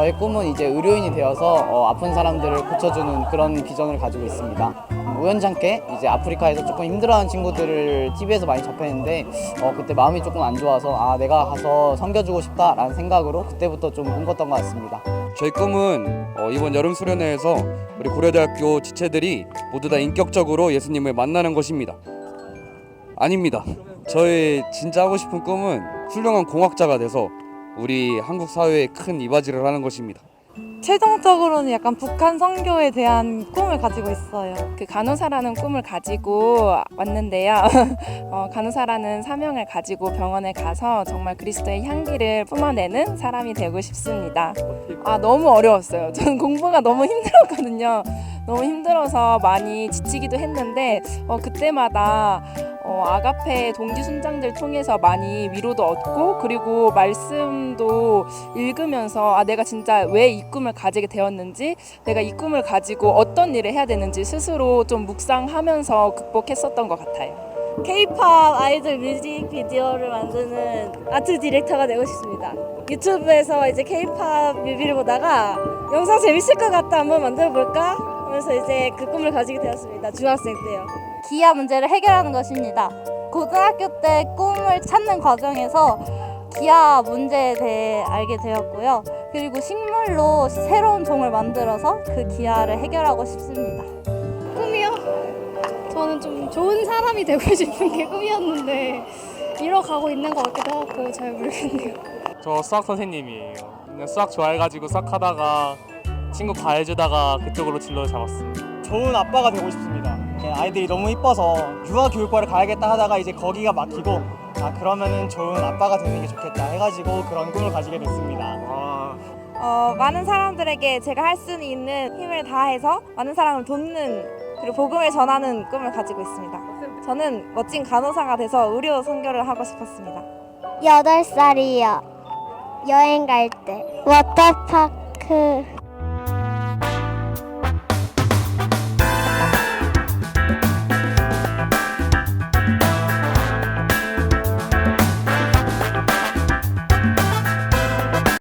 저의 꿈은 이제 의료인이 되어서 어, 아픈 사람들을 고쳐주는 그런 비전을 가지고 있습니다. 우연찮게 이제 아프리카에서 조금 힘들어하는 친구들을 TV에서 많이 접했는데 어, 그때 마음이 조금 안 좋아서 아 내가 가서 섬겨주고 싶다라는 생각으로 그때부터 좀 꿈꿨던 것 같습니다. 저희 꿈은 어, 이번 여름 수련회에서 우리 고려대학교 지체들이 모두 다 인격적으로 예수님을 만나는 것입니다. 아닙니다. 저의 진짜 하고 싶은 꿈은 훌륭한 공학자가 돼서 우리 한국 사회에 큰 이바지를 하는 것입니다. 최종적으로는 약간 북한 선교에 대한 꿈을 가지고 있어요. 그 간호사라는 꿈을 가지고 왔는데요. 어, 간호사라는 사명을 가지고 병원에 가서 정말 그리스도의 향기를 뿜어내는 사람이 되고 싶습니다. 아 너무 어려웠어요. 저는 공부가 너무 힘들었거든요. 너무 힘들어서 많이 지치기도 했는데 어, 그때마다 어, 아가페 동기 순장들 통해서 많이 위로도 얻고 그리고 말씀도 읽으면서 아 내가 진짜 왜 이 꿈을 가지게 되었는지 내가 이 꿈을 가지고 어떤 일을 해야 되는지 스스로 좀 묵상하면서 극복했었던 것 같아요. K-팝 아이돌 뮤직비디오를 만드는 아트 디렉터가 되고 싶습니다. 유튜브에서 이제 K-팝 뮤비를 보다가 영상 재밌을 것 같다 한번 만들어 볼까 하면서 이제 그 꿈을 가지게 되었습니다. 중학생 때요. 기아 문제를 해결하는 것입니다. 고등학교 때 꿈을 찾는 과정에서 기아 문제에 대해 알게 되었고요. 그리고 식물로 새로운 종을 만들어서 그 기아를 해결하고 싶습니다. 꿈이요? 저는 좀 좋은 사람이 되고 싶은 게 꿈이었는데 이뤄가고 있는 것 같기도 하고 잘 모르겠네요. 저 수학 선생님이에요. 그냥 수학 좋아해가지고 수학 하다가 친구 과외 주다가 그쪽으로 진로를 잡았어요. 좋은 아빠가 되고 싶습니다. 그냥 아이들이 너무 이뻐서 유아 교육과를 가야겠다 하다가 이제 거기가 막히고 아 그러면은 좋은 아빠가 되는 게 좋겠다 해가지고 그런 꿈을 가지게 됐습니다. 어, 많은 사람들에게 제가 할 수 있는 힘을 다해서 많은 사람을 돕는 그리고 복음을 전하는 꿈을 가지고 있습니다. 저는 멋진 간호사가 돼서 의료 선교를 하고 싶었습니다. 여덟 살이요. 여행 갈 때. 워터파크